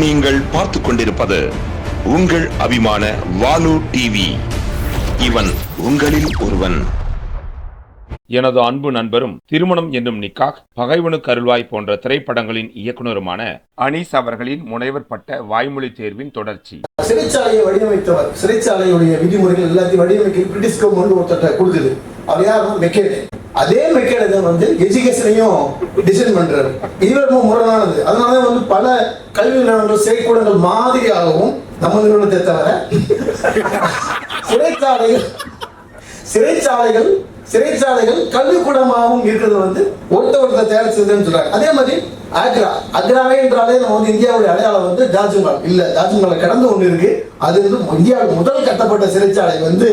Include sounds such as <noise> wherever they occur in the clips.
நீங்கள் பார்த்து கொண்டிருப்பது உங்கள் அபிமான வாலு டிவி இவன் உங்களில் ஒருவன். எனது அன்பு நண்பரும் திருமணம் என்னும் நிக்காக் பகைவனுக்கு அருள்வாய் போன்ற திரைப்படங்களின் இயக்குனருமான அனீஸ் அவர்களின் முனைவர் பட்ட வாய்மொழி தேர்வின் தொடர்ச்சி. சிறைச்சாலையை வடிவமைத்தவர் சிறைச்சாலையுடைய விதிமுறைகள் எல்லாத்தையும் வடிவமைக்க பிரிட்டிஷ் கவர்மெண்ட் ஒருத்தட்ட கொடுக்குது அவர் யாருன்னா அதே மெக்கேனே தான் வந்து எஜுகேஷனையும் டிசைன் பண்றாரு. இது ரொம்ப முரணானது. அதனால வந்து பல கல்வி நிறுவனங்கள் செயற்கூடங்கள் மாதிரியாகவும் நம்ம நிறுவனத்தை தவிர சிறைச்சாலைகள் சிறைச்சாலைகள் சிறைச்சாலைகள் கல்விக்கூடமாகவும் இருக்கிறது வந்து ஒருத்த ஒருத்தர் தயாரிச்சதுன்னு சொல்றாங்க. அதே மாதிரி ஆக்ரா. அக்ராவே என்றாலே நம்ம வந்து இந்தியாவுடைய அடையாளம் வந்து தாஜ்மஹால். இல்ல தாஜ்மஹாலை கடந்து ஒன்று இருக்கு அது வந்து இந்தியாவில் முதல் கட்டப்பட்ட சிறைச்சாலை வந்து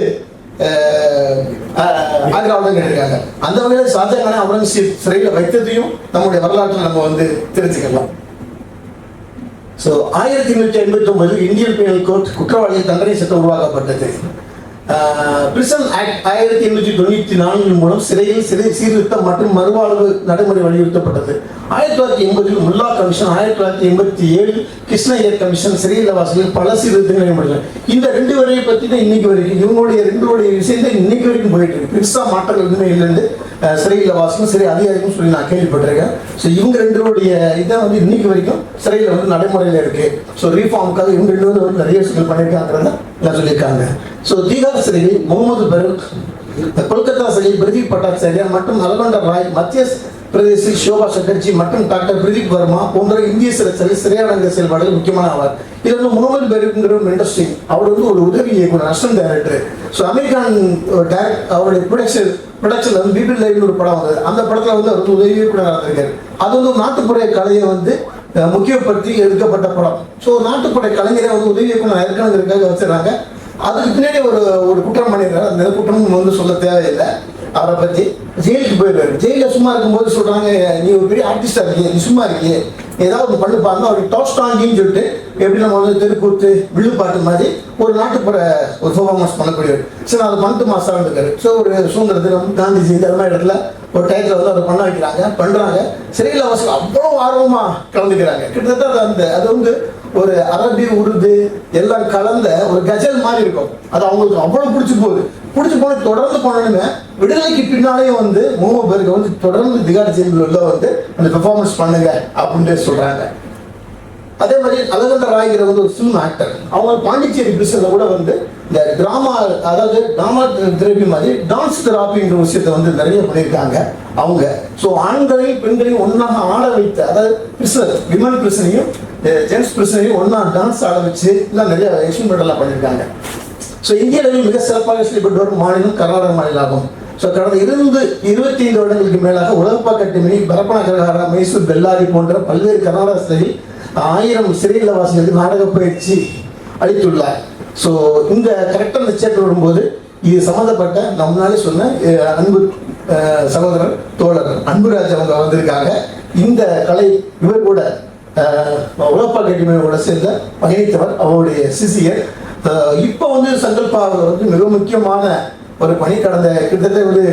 ஆக்ராவில் கேட்டிருக்காங்க. அந்த வகையில் ஷாஜகானை அவுரங்கசீப் சிறையில் வைத்ததையும் நம்முடைய வரலாற்றில் நம்ம வந்து தெரிஞ்சுக்கலாம். ஸோ ஆயிரத்தி எண்ணூற்றி ஐம்பத்தி ஒன்பதில் இந்தியன் பீனல் கோர்ட் குற்றவாளிகள் தண்டனை சட்டம் உருவாக்கப்பட்டது. பிரிசன் ஆக்ட் ஆயிரத்தி எண்ணூற்றி தொண்ணூற்றி நான்கு மூலம் சிறையில் சிறை சீர்திருத்தம் மற்றும் மறுவாழ்வு நடைமுறை வலியுறுத்தப்பட்டது. ஆயிரத்தி தொள்ளாயிரத்தி எண்பதில் முல்லா கமிஷன் ஆயிரத்தி தொள்ளாயிரத்தி எண்பத்தி ஏழில் கிருஷ்ணய்யர் கமிஷன் சிறையில் வாசலில் பல சீர்திருத்தங்கள் ஏற்பட்டன இந்த ரெண்டு வரையை பற்றி தான் இன்னைக்கு வரைக்கும் இவங்களுடைய ரெண்டுடைய விஷயம் தான் இன்னைக்கு வரைக்கும் போயிட்டு இருக்கு. பெருசாக மாற்றங்கள் எதுவுமே இல்லைன்னு சிறையில் வாசலும் சிறை அதிகாரிக்கும் சொல்லி நான் கேள்விப்பட்டிருக்கேன். ஸோ இவங்க ரெண்டுடைய இதை வந்து இன்னைக்கு வரைக்கும் சிறையில் வந்து நடைமுறையில் இருக்கு. ஸோ ரீஃபார்முக்காக இவங்க ரெண்டு வந்து நிறைய விஷயங்கள் பண்ணியிருக்காங்கிறத சொல்லியிருக்காங்க. ஸோ தீகார் சிறையில் முகமது பரூக் கொல்கத்தா சிறையில் பிரதீப் பட்டாச்சாரியா மற்றும் நல்கொண்ட ராய் மத்திய பிரதேசில் சோபா சட்டர்ஜி மற்றும் டாக்டர் பிரதீப் வர்மா போன்ற இந்திய சிறை சிறையாளங்க செயல்பாடுகள் முக்கியமான ஆவார் இது வந்து முகமது பெருங்கிற ஒரு இண்டஸ்ட்ரி அவர் வந்து ஒரு உதவி இயக்குனர் நஷ்டம் டைரக்டர் ஸோ அமெரிக்கன் டைரக்ட் அவருடைய ப்ரொடக்ஷன் ப்ரொடக்ஷன்ல வந்து பிபி லைவ்னு ஒரு படம் வந்தது. அந்த படத்தில் வந்து அவர் உதவி இயக்குனராக இருந்திருக்காரு அது வந்து நாட்டுப்புற கலையை வந்து முக்கியப்படுத்தி எடுக்கப்பட்ட படம். ஸோ நாட்டுப்புற கலைஞரை வந்து உதவி இயக்குனர் இருக்கணுங்கிறதுக்காக வச்சுறாங்க அதுக்கு பின்னாடி ஒரு ஒரு குற்றம் பண்ணிடுறாரு அந்த குற்றம் வந்து சொல்ல தேவையில்லை. அவரை பற்றி ஜெயிலுக்கு போயிடுவார். ஜெயிலில் சும்மா இருக்கும்போது சொல்கிறாங்க நீ ஒரு பெரிய ஆர்டிஸ்டாக இருக்கிய நீ சும்மா இருக்கிய. ஏதாவது ஒன்று பண்ணு பாருங்க. அவருக்கு டாஸ்டாங்கின்னு சொல்லிட்டு எப்படி நம்ம வந்து தெருக்கூத்து விழுப்பாட்டு மாதிரி ஒரு நாட்டுப்புற ஒரு பர்ஃபார்மன்ஸ் பண்ணக்கூடியவர். சரி அதை பண்ணிட்டு மாசம் இருக்காரு ஸோ ஒரு சுதந்திரத்தில் காந்திஜி இந்த மாதிரி இடத்துல ஒரு டயத்தில் வந்து அதை பண்ண வைக்கிறாங்க பண்ணுறாங்க சிறையில் அவசரம் அவ்வளோ ஆர்வமாக கலந்துக்கிறாங்க. கிட்டத்தட்ட அது அந்த அது வந்து ஒரு அரபி உருது எல்லாம் கலந்த ஒரு கஜல் மாதிரி இருக்கும். அது அவங்களுக்கு அவ்வளோ பிடிச்சி போகுது. பிடிச்சி போன தொடர்ந்து பண்ணணுமே. விடுதலைக்கு பின்னாலேயும் வந்து மூணு பேருக்கு வந்து தொடர்ந்து திகார் ஜெயிலில் வந்து அந்த பெர்ஃபார்மன்ஸ் பண்ணுங்க அப்படின்ட்டு சொல்கிறாங்க அதே மாதிரி அழகந்த ராய்கிற வந்து ஒரு ஃபிலிம் ஆக்டர் அவங்க பாண்டிச்சேரி பிரிசன்ல கூட வந்து இந்த டிராமா அதாவது டிராமா தெரப்பி மாதிரி டான்ஸ் தெராப்பிங்கிற விஷயத்தை வந்து நிறைய பண்ணியிருக்காங்க அவங்க. ஸோ ஆண்களையும் பெண்களையும் ஒன்றாக ஆட வைத்த அதாவது பிரிசனர் விமன் பிரிசனையும் ஜென்ஸ் பிரிசனையும் ஒன்றா டான்ஸ் ஆட வச்சு எல்லாம் நிறைய எக்ஸ்பெரிமெண்ட்லாம் பண்ணியிருக்காங்க. ஸோ இந்தியாவில் மிக சிறப்பாக செயல்பட்டு வரும் மாநிலம் கர்நாடக மாநிலம் ஆகும் ஸோ கடந்த இருந்து இருபத்தி ஐந்து வருடங்களுக்கு மேலாக உலகப்பா கட்டுமணி பரப்பன கரகாரா மைசூர் பெல்லாரி போன்ற பல்வேறு கர்நாடக சிறையில் ஆயிரம் சிறையில் வாசிகளுக்கு நாடக பயிற்சி அளித்துள்ளார். ஸோ இந்த கரெக்டாக இந்த சேட்டர் வரும்போது இது சம்மந்தப்பட்ட நான் சொன்ன அன்பு சகோதரர் தோழர் அன்புராஜ் அவங்க வந்திருக்காங்க. இந்த கலை இவர் கூட உலப்பா கட்டிமையோட சேர்ந்த பயணித்தவர் அவருடைய சிசியர். இப்போ வந்து சங்கல்பா வந்து மிக முக்கியமான ஒரு பணி கடந்த கிட்டத்தட்ட வந்து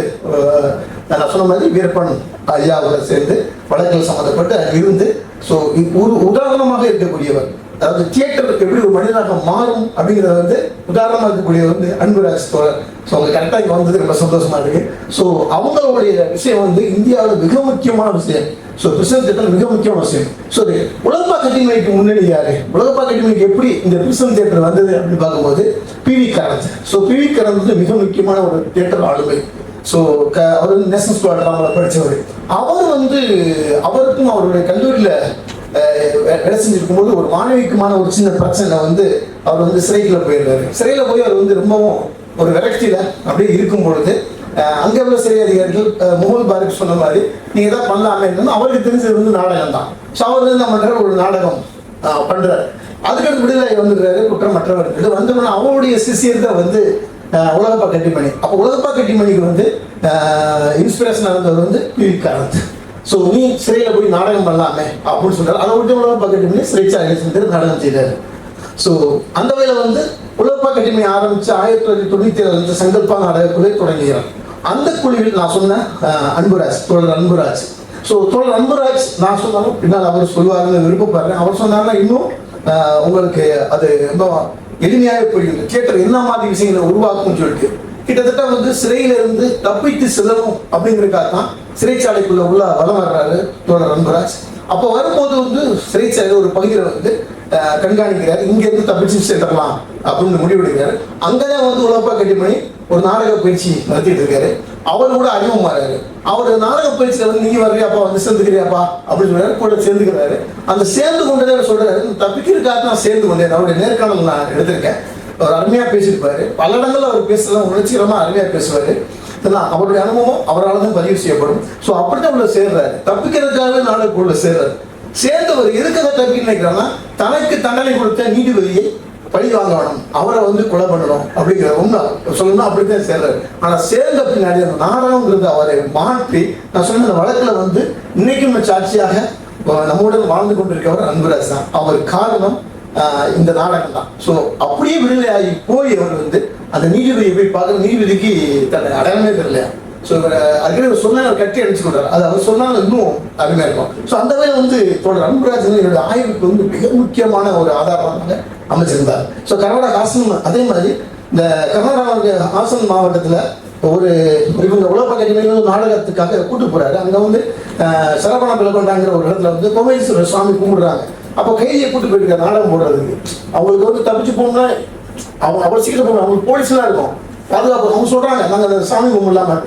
நான் சொன்ன மாதிரி வீரப்பன் ஐயாவோட சேர்ந்து வழக்கில் சம்மந்தப்பட்டு இருந்து ஸோ ஒரு உதாரணமாக இருக்கக்கூடியவர். அதாவது தியேட்டர் எப்படி ஒரு மனிதனாக மாறும் அப்படிங்கிறத வந்து உதாரணமாக இருக்கக்கூடிய வந்து அன்புராஜ் தோழர் ஸோ அவங்க கரெக்டாக இங்கே வந்தது ரொம்ப சந்தோஷமா இருக்கு. ஸோ அவங்களுடைய விஷயம் வந்து இந்தியாவில் மிக முக்கியமான விஷயம். ஸோ பிரிசன் தியேட்டர் மிக முக்கியமான விஷயம். ஸோ உலகப்பா கட்டிமணிக்கு முன்னணி யாரு? உலகப்பா கட்டிமணிக்கு எப்படி இந்த பிரிசன் தியேட்டர் வந்தது அப்படின்னு பார்க்கும்போது BV Karanth so BV Karanth வந்து மிக முக்கியமான ஒரு தியேட்டர் ஆளுமை. ஸோ க அவர் வந்து நேஷனல் ஸ்கூல் படித்தவர் அவர் வந்து அவருக்கும் அவருடைய கல்லூரியில் வேலை செஞ்சிருக்கும் போது ஒரு மாணவிக்குமான ஒரு சின்ன பிரச்சனை வந்து அவர் வந்து சிறைக்குள்ள போயிருந்தாரு சிறையில போய் அவர் வந்து ரொம்பவும் ஒரு விரக்தியில அப்படியே இருக்கும் பொழுது அங்கே உள்ள சிறை அதிகாரிகள் முகல் முகமது பாரிக் சொன்ன மாதிரி நீங்க ஏதாவது பண்ணலாமே அவருக்கு தெரிஞ்சது வந்து நாடகம் தான். ஸோ அவர் என்ன பண்ணுற ஒரு நாடகம் பண்றாரு. அதுக்கடுத்து விடுதலை வந்துருக்காரு குற்றமற்றவர். இது வந்தோம்னா அவருடைய சிசியர் தான் வந்து உலகப்பா கட்டிமணி. அப்போ உலகப்பா கட்டிமணிக்கு வந்து இன்ஸ்பிரேஷன் இருந்தவர் வந்து பிவி காரந்த். ஸோ நீ சிறையில் போய் நாடகம் பண்ணலாமே அப்படின்னு சொல்றாரு. அதை விட்டு உலக பக்கெட்டு பண்ணி சிறைச்சாலை சென்று நாடகம் செய்தார் ஸோ அந்த வகையில் வந்து உலக கட்டிமை ஆரம்பித்து ஆயிரத்தி தொள்ளாயிரத்தி தொண்ணூற்றி ஏழு சங்கல்பா நாடக தொடங்குகிறார். அந்த குழுவில் நான் சொன்னேன் அன்புராஜ் தோழர் அன்புராஜ். ஸோ தோழர் அன்புராஜ் நான் சொன்னாலும் பின்னால் அவர் சொல்லுவாருன்னு விருப்பப்படுறேன். அவர் சொன்னாருன்னா இன்னும் உங்களுக்கு அது ரொம்ப எளிமையாக புரியும். தியேட்டர் என்ன மாதிரி விஷயங்களை உருவாக்கும்னு சொல்லிட்டு. கிட்டத்தட்ட வந்து சிறையில இருந்து தப்பித்து செல்லணும் அப்படிங்கிறக்காக தான் சிறைச்சாலைக்குள்ள உள்ள வலம் வர்றாரு தோழர் அன்பராஜ் அப்போ வரும்போது வந்து சிறைச்சாலை ஒரு பகுதியில் வந்து கண்காணிக்கிறார். இங்க இருந்து தப்பிச்சு சேர்த்துக்கலாம் அப்படின்னு முடிவெடுக்கிறாரு. அங்கதான் வந்து உழப்பா கட்டி பண்ணி ஒரு நாடக பயிற்சி நடத்திட்டு இருக்காரு. அவர் கூட அறிமுகமாறாரு அவர் நாடக பயிற்சியில வந்து நீங்க வர்றியாப்பா வந்து சேர்ந்துக்கிறியாப்பா? அப்படின்னு சொல்றாரு. கூட சேர்ந்துக்கிறாரு. அந்த சேர்ந்து கொண்டதே சொல்றாரு தப்பிக்கிறதுக்காக நான் சேர்ந்து கொண்டேன் அவருடைய நேர்காணல் நான் எடுத்திருக்கேன். அவர் அருமையா பேசியிருப்பாரு. பல இடங்கள்ல அவர் பேசலாம் உணர்ச்சிகரமா அருமையா பேசுவாரு. இதெல்லாம் அவருடைய அனுபவம் அவரால் தான் பதிவு செய்யப்படும். ஸோ அப்படிதான் உள்ள சேர்றாரு. தப்பிக்கிறதுக்காக நாளுக்கு உள்ள சேர்றாரு. சேர்ந்தவர் எதுக்காக தப்பி நினைக்கிறான்னா தனக்கு தண்டனை கொடுத்த நீதிபதியை பழி வாங்க வேணும் அவரை வந்து கொலை பண்ணணும் அப்படிங்கிற உண்மை. சொல்லணும் அப்படித்தான் சேர்றாரு. ஆனா சேர்ந்த பின்னாடி அந்த நாடகங்கிறது அவரை மாற்றி நான் சொன்ன அந்த வழக்குல வந்து இன்னைக்கும் சாட்சியாக நம்முடன் வாழ்ந்து கொண்டிருக்கவர் அன்புராஜ் தான். அவர் காரணம் இந்த நாடகம் தான். ஸோ அப்படியே விடுதலையாகி போய் அவர் வந்து அந்த நீதிபதியை போய் பார்க்க நீதிபதிக்கு தன்னை அடையாளமே தெரியலையா? ஸோ இவர் அதுக்கு சொன்னால் அவர் கட்டி அடிச்சு கொண்டார். அது அவர் சொன்னாலும் இன்னும் அருமையாக இருக்கும். ஸோ அந்த வகையில் வந்து தோழர் அன்பராஜ் என்னுடைய ஆய்வுக்கு வந்து மிக முக்கியமான ஒரு ஆதாரமாக அமைச்சிருந்தார் ஸோ கர்நாடக ஹாசன் அதே மாதிரி இந்த கர்நாடக ஹாசன் மாவட்டத்தில் ஒரு இவங்க உலக கடிமையில் நாடகத்துக்காக கூட்டு போறாரு. அங்க வந்து அஹ், சரவண பிளக்கொண்டாங்கிற ஒரு இடத்துல வந்து கோமேஸ்வரர் சுவாமி கும்பிடுறாங்க. அப்போ கைதியை கூட்டு போயிருக்காரு நாடகம் போடுறதுக்கு. அவங்களுக்கு வந்து தப்பிச்சு போகணும்னா அவங்க அவ்வளோ சீக்கிரம் போகணும். அவங்களுக்கு போலீஸ்லாம் இருக்கும். பாதுகாப்பு அவங்க சொல்றாங்க. நாங்க அந்த சாமி கும்பிடலாம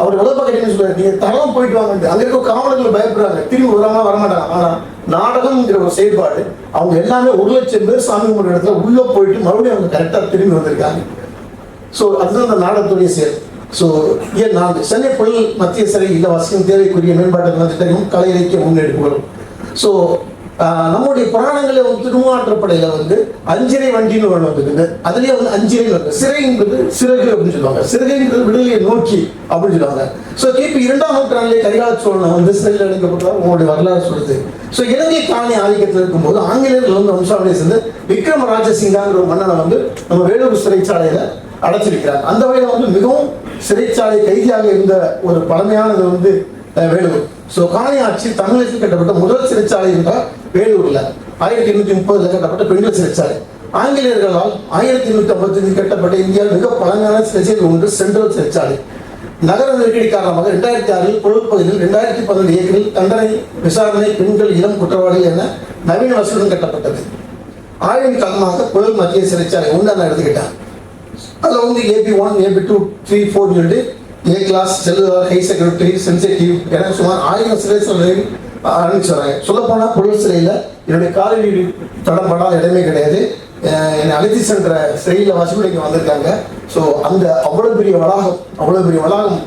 அவர் உலக கடிமை சொல்றாரு. நீங்க தரம் போயிட்டு வாங்க அங்க இருக்க காவலர்கள் பயப்படுறாங்க. திரும்பி வராம வரமாட்டாங்க. ஆனா நாடகம்ங்கிற ஒரு செயல்பாடு அவங்க எல்லாமே ஒரு லட்சம் பேர் சாமி கும்பிடுற இடத்துல உள்ள போயிட்டு மறுபடியும் அவங்க கரெக்டா திரும்பி வந்திருக்காங்க. ஸோ அதுதான் அந்த நாடகத்துடைய செயல். ஸோ ஏன் நான்கு. சென்னை புயல் மத்திய சிறை இல்லவாசியும் தேவைக்குரிய மேம்பாட்டு நலத்திட்டம் கலை இலக்கிய முன்னெடுப்புகளும். ஸோ நம்முடைய புராணங்களில் வந்து திருமாற்றப்படையில வந்து அஞ்சிரை வண்டின்னு ஒன்று வந்துருக்குது. அதுலயே வந்து அஞ்சிரை வந்து என்பது சிறகு அப்படின்னு சொல்லுவாங்க. சிறகுங்கிறது விடுதலையை நோக்கி அப்படின்னு சொல்லுவாங்க. ஸோ கிபி இரண்டாம் நூற்றாண்டிலே கரிகால சோழன் வந்து சிறையில் அடைக்கப்பட்டார் உங்களுடைய வரலாறு சொல்லுது. ஸோ இலங்கை காணி ஆதிக்கத்தில் இருக்கும்போது ஆங்கிலேயர்கள் வந்து வம்சாவளியை சேர்ந்து விக்ரம ராஜசிங்காங்கிற ஒரு மன்னனை வந்து நம்ம வேலூர் சிறைச்சாலையில அடைச்சிருக்கிறார். அந்த வகையில் வந்து மிகவும் சிறைச்சாலை கைதியாக இருந்த ஒரு பழமையானது வந்து வேலூர். ஸோ காணி ஆட்சி தமிழகத்தில் கட்டப்பட்ட முதல் சிறைச்சாலை என்றால் வேலூர்ல ஆயிரத்தி எண்ணூத்தி முப்பதுல கட்டப்பட்ட பெண்கள் சிறைச்சாலை. ஆங்கிலேயர்களால் ஆயிரத்தி எண்ணூத்தி ஐம்பத்தி கட்டப்பட்ட இந்தியாவில் மிக பழங்கான சிறைச்சாலை ஒன்று சென்ட்ரல் சிறைச்சாலை. நகர நெருக்கடி காரணமாக இரண்டாயிரத்தி ஆறில் பொழுதுப்பகுதியில் இரண்டாயிரத்தி பதினெண்டு ஏக்கரில் தண்டனை விசாரணை பெண்கள் இளம் குற்றவாளிகள் என நவீன வசதியுடன் கட்டப்பட்டது. ஆய்வின் காரணமாக புயல் மத்திய சிறைச்சாலை ஒன்று நான் எடுத்துக்கிட்டேன் அதில் வந்து AB one AB two three four சொல்லிட்டு A class cellular high security sensitive என சுமார் ஆயிரம் சிறை சிலைகள் ஆரம்பிச்சு வராங்க சொல்லப்போனால் புழல் சிறையில் என்னுடைய காலடி தடப்படாத இடமே கிடையாது. என்னை அழைத்து சென்ற சிறையில் வசூல் வந்திருக்காங்க. ஸோ அந்த அவ்வளோ பெரிய வளாகம் அவ்வளோ பெரிய வளாகம்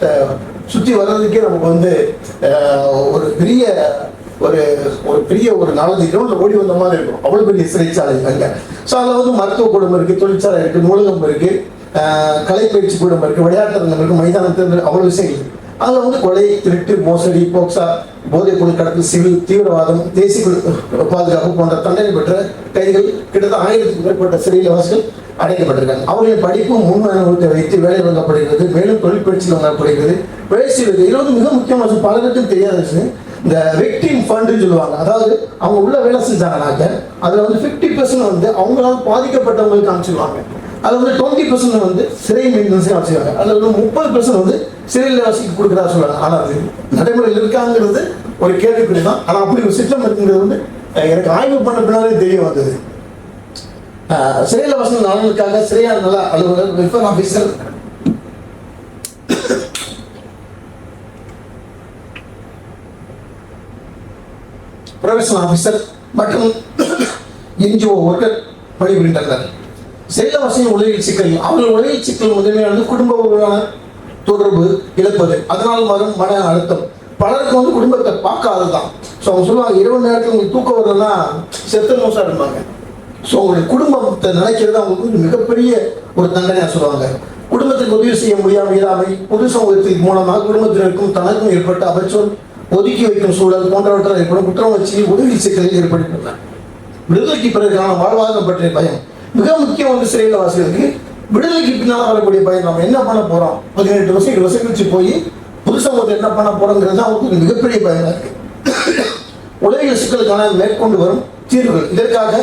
சுற்றி வர்றதுக்கே நமக்கு வந்து ஒரு பெரிய ஒரு ஒரு பெரிய ஒரு நாலஞ்சு கிலோமீட்டர் ஓடி வந்த மாதிரி இருக்கும். அவ்வளவு பெரிய சிறைச்சாலை அங்க. ஸோ அதில் வந்து மருத்துவ கூடம் இருக்கு தொழிற்சாலை இருக்கு நூலகம் இருக்கு கலை கலைப்பயிற்சி கூடம் இருக்கு விளையாட்டு இருக்கு மைதானத்தில் இருக்கு, அவ்வளவு விஷயங்கள் இருக்கு. அதில் வந்து கொலை திருட்டு மோசடி போக்சா போதைப் பொருள் கடத்தல் சிவில் தீவிரவாதம் தேசிய பாதுகாப்பு போன்ற தண்டனை பெற்ற கைதிகள் கிட்டத்தட்ட ஆயிரத்துக்கு மேற்பட்ட சிறைவாசிகள் அடைக்கப்பட்டிருக்காங்க. அவர்களின் படிப்பு முன் அனுபவத்தை வைத்து வேலை வழங்கப்படுகிறது மேலும் தொழில் பயிற்சி வழங்கப்படுகிறது வேலை செய்வது இது வந்து மிக முக்கியமான பலருக்கும் தெரியாத விஷயம் இந்த விக்டிம் ஃபண்டுன்னு சொல்லுவாங்க. அதாவது அவங்க உள்ள வேலை செஞ்சாங்கனாக்க அதில் வந்து ஃபிஃப்டி பர்சன்ட் வந்து அவங்களால பாதிக்கப்பட்டவங்களுக்கு அனுப்பிச்சிடுவாங்க அதில் வந்து டுவெண்ட்டி பர்சன்ட் வந்து சிறை மெயின்டெனன்ஸே அமைச்சிருவாங்க அதில் வந்து முப்பது பர்சன்ட் வந்து சிறையில் வசிக்கு கொடுக்குறா சொல்கிறாங்க ஆனால் அது நடைமுறையில் இருக்காங்கிறது ஒரு கேள்விக்குறி தான் ஆனால் அப்படி ஒரு சிஸ்டம் இருக்குங்கிறது வந்து எனக்கு ஆய்வு பண்ண பின்னாலே தெரிய வந்தது. சிறையில் வசந்த நலனுக்காக சிறையார் நல அலுவலர் வெல்ஃபேர் ஆஃபீஸர் ப்ரொஃபஷனல் ஆஃபீஸர் மற்றும் <coughs> என்ஜிஓ ஒர்க்கர் பணிபுரிந்தனர். செல்ல வசதி உலகில் சிக்கல். அவர்கள் உலகில் சிக்கல் முதன்மையானது குடும்ப தொடர்பு இழப்பது. அதனால் வரும் மன அழுத்தம். பலருக்கு வந்து குடும்பத்தை பார்க்காததான் ஸோ அவங்க சொல்லுவாங்க இரவு நேரத்தில் உங்களுக்கு தூக்கம் வரலன்னா செத்து மோசா இருப்பாங்க ஸோ உங்களுடைய குடும்பத்தை நினைக்கிறது அவங்களுக்கு மிகப்பெரிய ஒரு தண்டனையாக சொல்லுவாங்க. குடும்பத்துக்கு உதவி செய்ய முடியாமல் இயலாமை. பொது சமூகத்தின் மூலமாக குடும்பத்தினருக்கும் தனக்கும் ஏற்பட்ட அபச்சொல் ஒதுக்கி வைக்கும் சூழல் போன்றவற்றால் ஏற்படும் குற்றம் வச்சு உதவி சிக்கலில் ஏற்படுகின்றன. விடுதலைக்கு பிறகு வாழ்வாதாரம் பற்றிய பயம். மிக முக்கியம் வந்து சிறையில் வாசிகளுக்கு விடுதலைக்கு பின்னால் வரக்கூடிய பயன் நம்ம என்ன பண்ண போறோம்? பதினெட்டு வருஷம் இருபது வருஷம் கழிச்சு போய் புது சமூகத்தை என்ன பண்ண போறோங்கிறது தான் அவங்களுக்கு ஒரு மிகப்பெரிய பயனாக இருக்கு. உலகியல் சிக்கலுக்கான மேற்கொண்டு வரும் தீர்வுகள். இதற்காக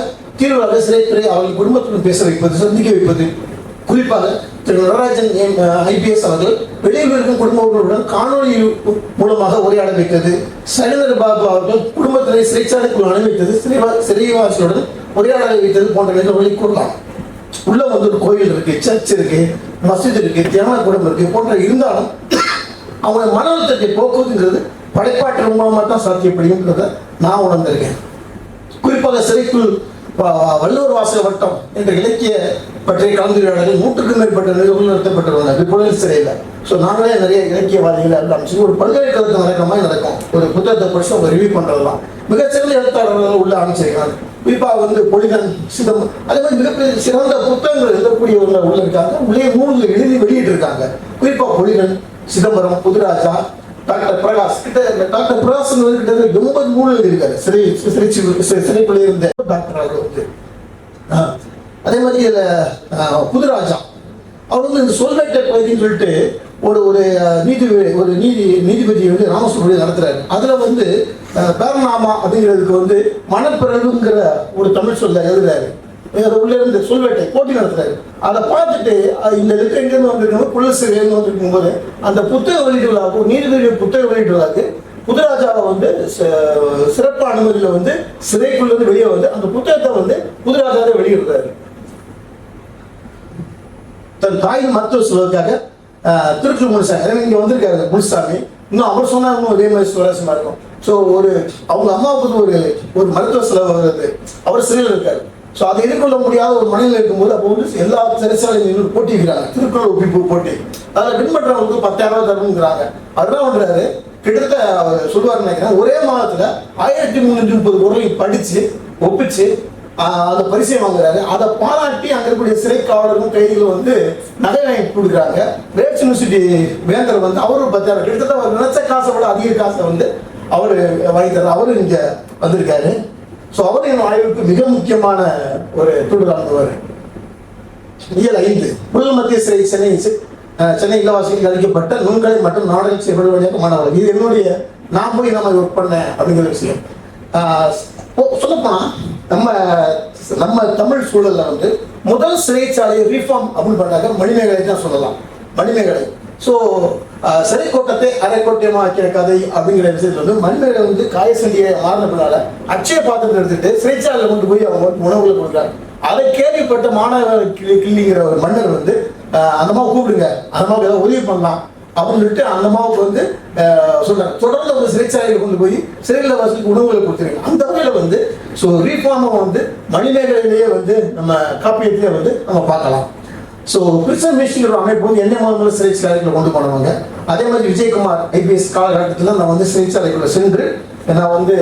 தீர்வாக சிறைத்துறை அவர்கள் குடும்பத்துடன் பேச வைப்பது சந்திக்க வைப்பது. குறிப்பாக திரு நடராஜன் ஐபிஎஸ் அவர்கள் வெளியில் இருக்கும் குடும்பங்களுடன் காணொலி மூலமாக உரையாட வைத்தது. சைலந்தர் பாபு அவர்கள் குடும்பத்தினை சிறைச்சாலைக்குள் அனுமதித்தது. சிறைவா சிறைவாசியுடன் உரையாட வைத்தது போன்ற நிகழ்வுகளை கூறலாம் உள்ள வந்து ஒரு கோயில் இருக்கு சர்ச் இருக்கு மசித் இருக்கு தியானக்கூடம் இருக்கு போன்ற இருந்தாலும் அவங்க மன அழுத்தத்தை போக்குவதுங்கிறது படைப்பாற்றல் மூலமாக தான் சாத்தியப்படுகிறத நான் உணர்ந்திருக்கேன். குறிப்பாக சிறைக்குள் வள்ளுவர் வாசக வட்டம் என்ற இலக்கிய பற்றிய கலந்துரையாடல்கள் நூற்றுக்கும் மேற்பட்ட நிறுவனம் நடத்தப்பட்டிருந்தன விபுலன் சிறையில். ஸோ நாங்களே நிறைய இலக்கியவாதிகள் எல்லாம் ஒரு பல்கலைக்கழகத்து நடக்கிற மாதிரி நடக்கும். ஒரு புத்தகத்தை படிச்சு அவங்க ரிவ்யூ பண்ணுறதுலாம் மிகச்சிறந்த எழுத்தாளர்கள் உள்ள ஆரம்பிச்சிருக்காங்க குறிப்பாக வந்து பொலிகன் சிதம் அதே மாதிரி மிகப்பெரிய சிறந்த புத்தகங்கள் எழுதக்கூடியவங்க உள்ள இருக்காங்க. உள்ளே நூல்கள் எழுதி வெளியிட்டு இருக்காங்க குறிப்பாக பொலிகன் சிதம்பரம் புதுராஜா டாக்டர் பிரகாஷ் கிட்ட டாக்டர் பிரகாஷ் கிட்ட எண்பது நூல் இருக்காரு. சிறை சிறை சிறை- இருந்த டாக்டர் அவர் வந்து. ஆஹ், அதே மாதிரி இதுல புதுராஜா. அவர் வந்து இந்த சொல்வேட்டை பகுதின்னு சொல்லிட்டு ஒரு ஒரு நீதி ஒரு நீதி நீதிபதி வந்து ராமசுப்ரமணியம் நடத்துறாரு. அதுல வந்து பேரநாமா அப்படிங்கிறதுக்கு வந்து மனப்பிறகுங்கிற ஒரு தமிழ் சொல்ல எழுதுறாரு. உள்ள இருந்து சொல்வேட்டை போட்டி நடத்துறாரு. அதை பார்த்துட்டு இந்த லிட்டர் எங்கேருந்து வந்திருக்கும் புலசிலேருந்து வந்திருக்கும் போது அந்த புத்தக வெளியீட்டு விழாவுக்கு நீதிபதி புத்தக வெளியீட்டு விழாவுக்கு புதுராஜாவை வந்து சிறப்பு அனுமதியில் வந்து சிறைக்குள்ள இருந்து வெளியே வந்து அந்த புத்தகத்தை வந்து புதுராஜாவை வெளியிடுறாரு. தன் தாயின் மருத்துவ செலவுக்காக ஆஹ், திருச்சூர் முனுசாமி எனவே இங்க வந்திருக்காரு முனுசாமி. இன்னும் அவர் சொன்னா இன்னும் ஒரே மாதிரி சுவாரஸ்யமா இருக்கும். ஸோ ஒரு அவங்க அம்மாவுக்கு ஒரு ஒரு மருத்துவ செலவு வருது. அவர் சிறையில் இருக்காரு. ஸோ அதை எதிர்கொள்ள முடியாத ஒரு மனிதன் இருக்கும்போது அப்போ வந்து எல்லா சிறைச்சாலையும் போட்டி வைக்கிறாங்க திருக்குறள் ஒப்பிப்பு போட்டி. அதில் வின் பத்தாயிரம் ரூபாய் தரணுங்கிறாங்க அதுதான் பண்றாரு கிட்டத்தட்ட அவர் சொல்லுவார் நினைக்கிறேன். ஒரே மாதத்தில் ஆயிரத்தி முந்நூற்றி முப்பது குரலை படித்து ஒப்பிச்சு அந்த பரிசை வாங்குறாரு. அதை பாராட்டி அங்க இருக்கக்கூடிய சிறை காவலரும் கைதிகளும் வந்து நகை வாங்கி கொடுக்குறாங்க. வேட்ஸ் யூனிவர்சிட்டி வேந்தர் வந்து அவரும் பத்தாயிரம். கிட்டத்தட்ட அவர் நினைச்ச காசை விட அதிக காசை வந்து அவர் வாங்கி தர்றாரு. அவரும் இங்க வந்திருக்காரு. ஸோ அவர் என் ஆய்வுக்கு மிக முக்கியமான ஒரு தூண்டுதல் இயல் ஐந்து முதல் மத்திய சிறை சென்னை சென்னை இல்லவாசியில் அளிக்கப்பட்ட நுண்கலை மற்றும் நாடக சேவைகள் வழியாக மாணவர்கள். இது என்னுடைய நான் போய் நம்ம ஒர்க் பண்ணேன் அப்படிங்கிற விஷயம். ஆஹ் சொல்லப்போனா நம்ம நம்ம தமிழ் சூழல்ல வந்து முதல் சிறைச்சாலை ரீஃபார்ம் அப்படின்னு பண்ணாக்க மணிமேகலை தான் சொல்லலாம். மணிமேகலை. ஸோ uh, சிறை கோட்டத்தை அரைக்கோட்டியமா ஆக்கிய கதை அப்படிங்கிற விஷயத்துல வந்து மணிமேகலை வந்து காயசண்டியை மாறினதுனால அச்சய பாத்திரத்தை எடுத்துட்டு சிறைச்சாலையில் கொண்டு போய் அவங்க உணவுகளை கொடுக்குறாங்க அதை கேள்விப்பட்ட மாணவர் கிளி கிள்ளிங்கிற ஒரு மன்னர் வந்து அந்த மாதிரி கூப்பிடுங்க. அந்த மாதிரி ஏதாவது உதவி பண்ணலாம். அப்படின்னு சொல்லிட்டு அந்த அம்மாவுக்கு வந்து சொல்றாங்க தொடர்ந்து அவங்க சிறைச்சாலையில் கொண்டு போய் சிறையில் வசதிக்கு உணவுகளை கொடுத்துருங்க. அந்த வகையில் வந்து ஸோ ரீஃபார்மை வந்து மணிமேகலையிலேயே வந்து நம்ம காப்பியத்திலே வந்து நம்ம பார்க்கலாம். ஸோ பிரிசன் மிஷின் அமைப்பு வந்து மாதிரி முதல்ல சிறைச்சாலைகளை கொண்டு போனவங்க? அதே மாதிரி விஜயகுமார் ஐபிஎஸ் காலகட்டத்தில் நான் வந்து சிறைச்சாலைக்குள்ள சென்று நான் வந்து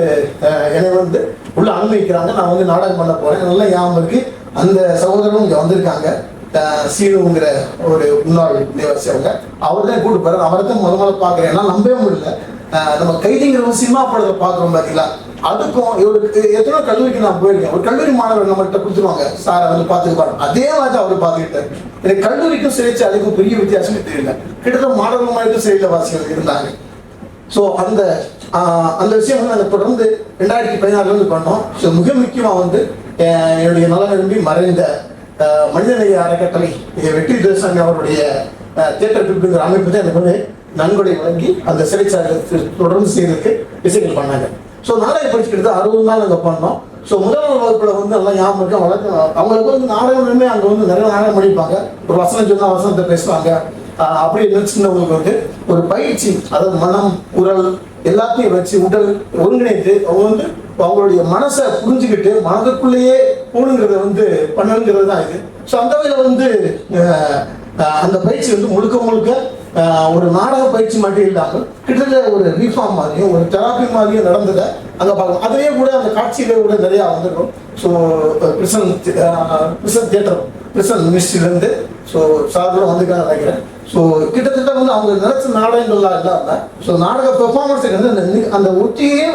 என்னை வந்து உள்ள அனுமதிக்கிறாங்க. நான் வந்து நாடகம் பண்ண போறேன். நல்லா ஞாபகம் இருக்கு. அந்த சகோதரரும் இங்கே வந்திருக்காங்க. சீனுங்கிற ஒரு முன்னாள் நிவாசியவங்க அவங்க. அவர் தான் கூட்டு போறாரு. அவரை தான் முத முதல்ல பார்க்குறேன். ஏன்னா நம்பவே முடியல. நம்ம கைதிங்கிற சினிமா படத்தை பார்க்குறோம் பார்த்தீங்களா அதுக்கும் இவருக்கு எத்தனையோ கல்லூரிக்கு நான் போயிருக்கேன். ஒரு கல்லூரி மாணவர் நம்மள்கிட்ட கொடுத்துருவாங்க. சார் வந்து பார்த்துக்குவாங்க அதே மாதிரி தான் அவர் பார்த்துக்கிட்டார். எனக்கு கல்லூரிக்கும் சிறைச்சாலைக்கும் பெரிய வித்தியாசமே தெரியல கிட்டத்தட்ட மாணவர் மாதிரி சிறையில் வாசிகள் இருந்தாங்க. ஸோ அந்த அந்த விஷயம் வந்து நாங்கள் தொடர்ந்து ரெண்டாயிரத்தி பதினாறுலேருந்து பண்ணோம். ஸோ மிக முக்கியமாக வந்து என்னுடைய நல விரும்பி மறைந்த மனிதநேய அறக்கட்டளை வெற்றி துரைசாமி அவருடைய தியேட்டர் பிரிப்புங்கிற அமைப்பு தான் எனக்கு வந்து நன்கொடை வழங்கி அந்த சிறைச்சாலை தொடர்ந்து செய்யறதுக்கு விஷயங்கள் பண்ணாங்க. ஸோ நாடகம் படிச்சுக்கிட்டு அறுபது நாள் அங்கே பண்ணோம். ஸோ முதல் வகுப்பில் வந்து நல்லா ஞாபகம் இருக்கும் வழக்கம் அவங்களுக்கு வந்து நாடகமே அங்கே வந்து நிறைய நாடகம் படிப்பாங்க ஒரு வசனம் சொன்னால் வசனத்தை பேசுவாங்க. அப்படி நினைச்சிருந்தவங்களுக்கு வந்து ஒரு பயிற்சி அதாவது மனம் குரல் எல்லாத்தையும் வச்சு உடல் ஒருங்கிணைத்து அவங்க வந்து அவங்களுடைய மனசை புரிஞ்சுக்கிட்டு மனதுக்குள்ளேயே போகணுங்கிறத வந்து பண்ணணுங்கிறது தான் இது. ஸோ அந்த வகையில் வந்து அந்த பயிற்சி வந்து முழுக்க முழுக்க ஒரு நாடக பயிற்சி மட்டும் இல்லாமல் கிட்டத்தட்ட ஒரு ரீஃபார்ம் மாதிரியும் ஒரு தெராப்பி மாதிரியும் நடந்ததை அங்கே பார்க்கலாம் அதுலேயே கூட அந்த காட்சியிலே கூட நிறையா வந்துடும் so prison prison theatre prison மினிஸ்ட்ரிலேருந்து so சாரோட வந்துருக்காங்க நினைக்கிறேன். ஸோ கிட்டத்தட்ட வந்து அவங்க நினைச்ச நாடகங்கள்லாம் இல்லாமல் ஸோ நாடக பெர்ஃபார்மன்ஸுக்கு வந்து அந்த நி- அந்த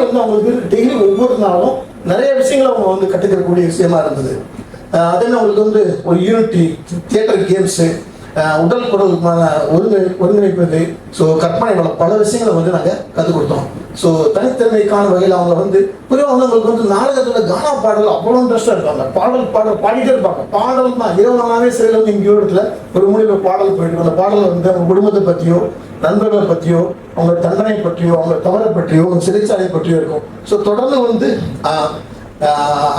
வந்து அவங்களுக்கு டெய்லி ஒவ்வொரு நாளும் நிறைய விஷயங்கள் அவங்க வந்து கற்றுக்கக்கூடிய விஷயமா இருந்தது. அதே அவங்களுக்கு வந்து ஒரு யூனிட்டி தியேட்டர் கேம்ஸு உடல் குடலுக்குமான ஒருங்கிணை ஒருங்கிணைப்பது ஸோ கற்பனை பல விஷயங்களை வந்து நாங்கள் கற்றுக் கொடுத்தோம். ஸோ தனித்தன்மைக்கான வகையில் அவங்க வந்து பொதுவாக வந்து அவங்களுக்கு வந்து நாடகத்தில் கானா பாடல் அவ்வளோ இன்ட்ரெஸ்டாக இருப்பாங்க பாடல் பாடல் பாடிட்டே இருப்பாங்க. பாடல் தான். இரவு நாளாவே சிறையில் வந்து எங்கேயோ இடத்துல ஒரு மூலியில் பாடல் போயிட்டு அந்த பாடல் வந்து அவங்க குடும்பத்தை பற்றியோ நண்பர்களை பற்றியோ அவங்க தண்டனை பற்றியோ அவங்க தவறை பற்றியோ அவங்க சிறைச்சாலை பற்றியோ இருக்கும். ஸோ தொடர்ந்து வந்து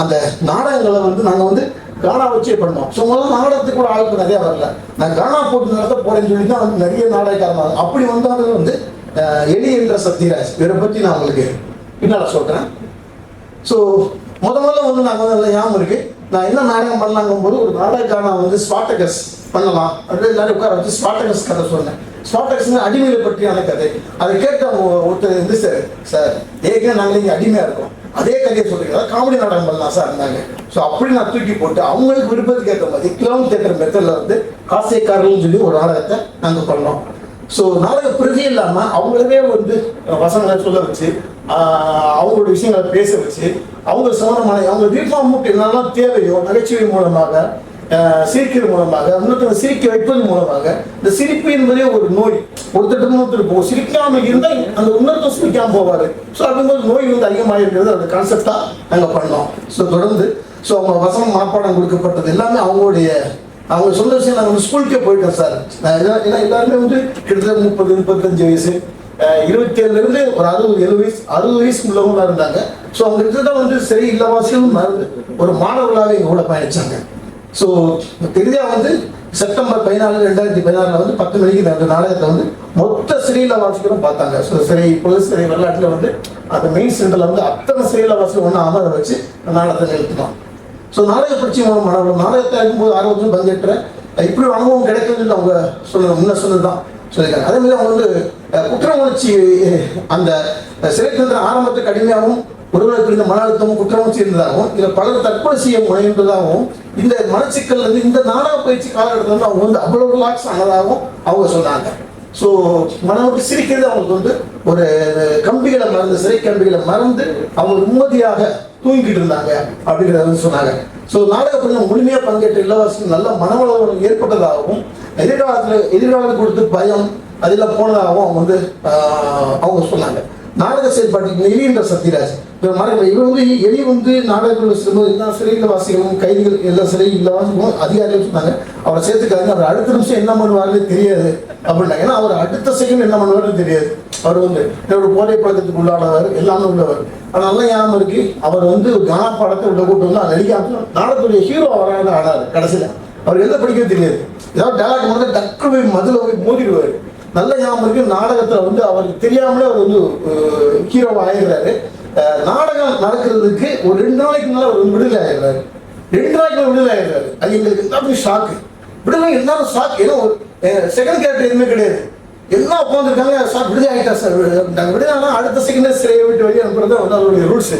அந்த நாடகங்களை வந்து நாங்கள் வந்து கானா வச்சே பண்ணோம் ஸோ முதல்ல நாடகத்துக்கு கூட ஆளுக்கு நிறைய வரல. நான் கானா போட்டு நடத்த போறேன்னு சொல்லி தான் வந்து நிறைய நாடகக்காரன் அப்படி வந்தாலும் வந்து எலி என்ற சத்யராஜ் இவரை பற்றி நான் உங்களுக்கு பின்னால் சொல்கிறேன் ஸோ முத முதல்ல வந்து நாங்கள் வந்து ஞாபகம் இருக்கு. நான் என்ன நாடகம் பண்ணலாங்கும் போது ஒரு நாடகக்கான வந்து ஸ்பாட்டகஸ் பண்ணலாம். அப்படின்னு எல்லாரும் உட்கார வச்சு ஸ்பாட்டகஸ் கதை சொன்னேன். ஸ்பாட்டகஸ் அடிமையை பற்றியான கதை. அதை கேட்டு அவங்க ஒருத்தர் வந்து சார் சார் ஏற்கனவே நாங்கள் இங்கே அடிமையாக இருக்கோம். அதே கதையை சொல்றீங்க அதாவது காமெடி நாடகம் பண்ணலாம் சார் இருந்தாங்க. ஸோ அப்படி நான் தூக்கி போட்டு அவங்களுக்கு விருப்பத்துக்கு ஏற்ற மாதிரி கிளவுன் தேட்டர் மெத்தடில் வந்து காசைக்காரர்கள்னு சொல்லி ஒரு நாடகத்தை நாங்கள் பண்ணோம். ஸோ நாடக பிரதி இல்லாமல் அவங்களவே வந்து வசனங்களை சொல்ல வச்சு அவங்களோட விஷயங்களை பேச வச்சு அவங்க சம்பந்தமான அவங்க வீட்டில் என்னெல்லாம் தேவையோ நகைச்சுவை மூலமாக சிரிக்கிறது மூலமாக இன்னொருத்தவங்க சிரிக்க வைப்பது மூலமாக இந்த சிரிப்பு என்பதே ஒரு நோய். ஒருத்தர் இன்னொருத்தர் போகும் சிரிக்காமல் இருந்தால் அந்த இன்னொருத்தர் சிரிக்காமல் போவார். ஸோ அப்படிங்கும்போது நோய் வந்து அதிகமாக இருக்கிறது அந்த கான்செப்டாக நாங்கள் பண்ணோம். ஸோ தொடர்ந்து ஸோ அவங்க வசனம் மனப்பாடம் கொடுக்கப்பட்டது எல்லாமே அவங்களுடைய அவங்க சொந்த விஷயம் நாங்கள் வந்து ஸ்கூலுக்கே போயிட்டேன் சார். நான் ஏன்னா எல்லாருமே வந்து கிட்டத்தட்ட முப்பது முப்பத்தஞ்சு வயசு. இருபத்தி ஏழுலேருந்து ஒரு அறுபது எழுபது வயசு அறுபது வயசு உள்ளவங்களா இருந்தாங்க. ஸோ அவங்க கிட்டத்தட்ட வந்து சரி இல்லவாசியும் மறந்து ஒரு மாணவர்களாக எங்கள் கூட பயணிச்சாங்க. ஸோ தெரிஞ்சா வந்து செப்டம்பர் பதினாலு ரெண்டாயிரத்தி பதினாறுல வந்து பத்து மணிக்கு அந்த நாடகத்தை வந்து மொத்த சிறையில வாசிக்கிறோம் பார்த்தாங்க. ஸோ சிறை இப்போது சிறை வரலாற்றில் வந்து அந்த மெயின் சென்டரில் வந்து அத்தனை சிறையில வாசிக்கிற ஒன்று அமர வச்சு அந்த நாடகத்தை நிறுத்தினோம். ஸோ நாடக பயிற்சி மூலம் மாணவர்கள் நாடகத்தை இருக்கும்போது ஆர்வத்தில் பங்கேற்ற இப்படி ஒரு அனுபவம் கிடைக்குதுன்னு அவங்க சொல்ல முன்ன சொன்னதுதான் சொல்லியிருக்காங்க. அதே மாதிரி அவங்க வந்து குற்ற உணர்ச்சி அந்த சிறைத்தந்திர ஆரம்பத்தை கடுமையாகவும் ஒருவருக்கு இருந்த மன அழுத்தமும் குற்ற உணர்ச்சி இருந்ததாகவும் இதில் பலர் தற்கொலை செய்ய முனைகின்றதாகவும் இந்த மனச்சிக்கல் வந்து இந்த நாடக பயிற்சி காலகட்டத்தில் வந்து அவங்க வந்து அவ்வளோ ரிலாக்ஸ் ஆனதாகவும் அவங்க சொன்னாங்க. ஸோ மனவுக்கு சிரிக்கிறது அவங்களுக்கு வந்து ஒரு கம்பிகளை மறந்து சிறை கம்பிகளை மறந்து அவங்க நிம்மதியாக தூங்கிட்டு இருந்தாங்க அப்படிங்கிறத வந்து சொன்னாங்க. ஸோ நாடகத்தில் முழுமையாக பங்கேற்ற இலவசம் நல்ல மனவளவு ஏற்பட்டதாகவும் எதிர்காலத்தில் எதிர்காலத்தில் கொடுத்து பயம் அதில் போனதாகவும் அவங்க வந்து அவங்க சொன்னாங்க. நாடக செயல்பாட்டுக்கு எலின்ற சத்யராஜ். இவர் மறக்கல இவர் வந்து எலி வந்து நாடகங்கள் செல்லும்போது எல்லா சிறையில் வாசிகளும் கைதிகள் எல்லா சிறை இல்லாமல் அதிகாரிகள் சொன்னாங்க அவரை சேர்த்துக்காங்க. அவர் அடுத்த நிமிஷம் என்ன பண்ணுவாருன்னு தெரியாது. அப்படின்னாங்க ஏன்னா அவர் அடுத்த செகண்ட் என்ன பண்ணுவாருன்னு தெரியாது. அவர் வந்து என்னோட போதை பழக்கத்துக்கு உள்ளானவர் எல்லாமே உள்ளவர். ஆனால் ஞாபகம் இருக்கு. அவர் வந்து கனா படத்தை உள்ள கூட்டு வந்து நடிக்காம நாடகத்துடைய ஹீரோ அவராக ஆனார் கடைசியில். அவர் எதை படிக்கவே தெரியாது. ஏதாவது டேலாக் மட்டும் டக்கு போய் மதுல போய் மோதிடுவார். நல்ல ஞாபகம் இருக்கு நாடகத்துல வந்து அவருக்கு தெரியாமலே அவர் வந்து ஹீரோவா ஆயிடுறாரு. நாடகம் நடக்கிறதுக்கு ஒரு ரெண்டு நாளைக்கு முன்னால அவர் விடுதலை ஆயிடுறாரு. ரெண்டு நாளைக்கு விடுதலை ஆயிடுறாரு. அது எங்களுக்கு எல்லாத்துக்கும் ஷாக்கு விடுதலை எல்லாரும் ஷாக் ஏன்னா ஒரு செகண்ட் கேரக்டர் எதுவுமே கிடையாது. எல்லாம் உட்காந்துருக்காங்க சார் விடுதலை ஆகிட்டா சார் நாங்கள் விடுதலை அடுத்த செகண்ட் சிறையை விட்டு வெளியே அனுப்புறது வந்து அதோடைய ரூல்ஸ்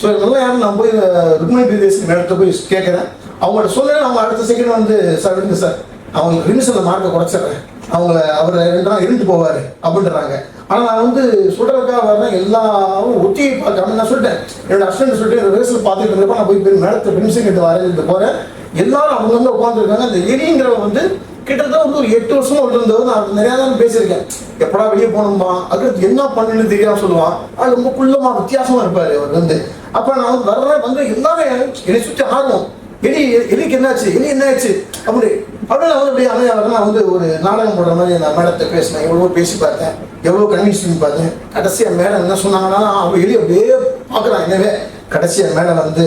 ஸோ இதெல்லாம் யாரும் நான் போய் ருக்மணி பிரதேசம் இடத்த போய் கேட்குறேன் அவங்கள்ட்ட சொல்லுறேன் அவங்க அடுத்த செகண்ட் வந்து சார் விடுங்க சார் அவங்க ரிமிஷனில் மார்க்கை குறைச்சிடுறேன். அவங்கள அவர் ரெண்டு நாள் இருந்து போவார் அப்படின்றாங்க. ஆனால் நான் வந்து சொல்றதுக்காக வரேன் எல்லாரும் ஒத்தியை பார்க்காம நான் சொல்லிட்டேன். என்னோட அசிஸ்டன்ட் சொல்லிட்டு என்னோட ரேஸில் பார்த்துட்டு இருந்தப்ப நான் போய் போய் மேடத்தை பென்சில் கிட்ட வரேன் போகிறேன் எல்லாரும் வந்து உட்காந்துருக்காங்க அந்த எலிங்கிறவன் வந்து கிட்டத்தட்ட வந்து ஒரு எட்டு வருஷமா இருந்தது நான் நிறையா தான் பேசியிருக்கேன். எப்படா வெளியே போகணுமா அதுக்கு என்ன பண்ணுன்னு தெரியாம சொல்லுவான். அது ரொம்ப குள்ளமா வித்தியாசமா இருப்பாரு அவர் வந்து. அப்ப நான் வந்து வர்றேன். வந்து எல்லாரும் என்னை சுற்றி ஆர்வம். எலி எலிக்கு என்னாச்சு? எலி என்னாச்சு? அப்படி அப்படியே நான் வந்து அப்படியே அமையா நான் வந்து ஒரு நாடகம் போடுற மாதிரி நான் மேடத்தை பேசினேன். எவ்வளவோ பேசி பார்த்தேன். எவ்வளோ கன்வின்ஸ் பண்ணி பார்த்தேன். கடைசியா மேடம் என்ன சொன்னாங்கன்னா அவன் எலி அப்படியே பார்க்குறான். எனவே கடைசியா மேடம் வந்து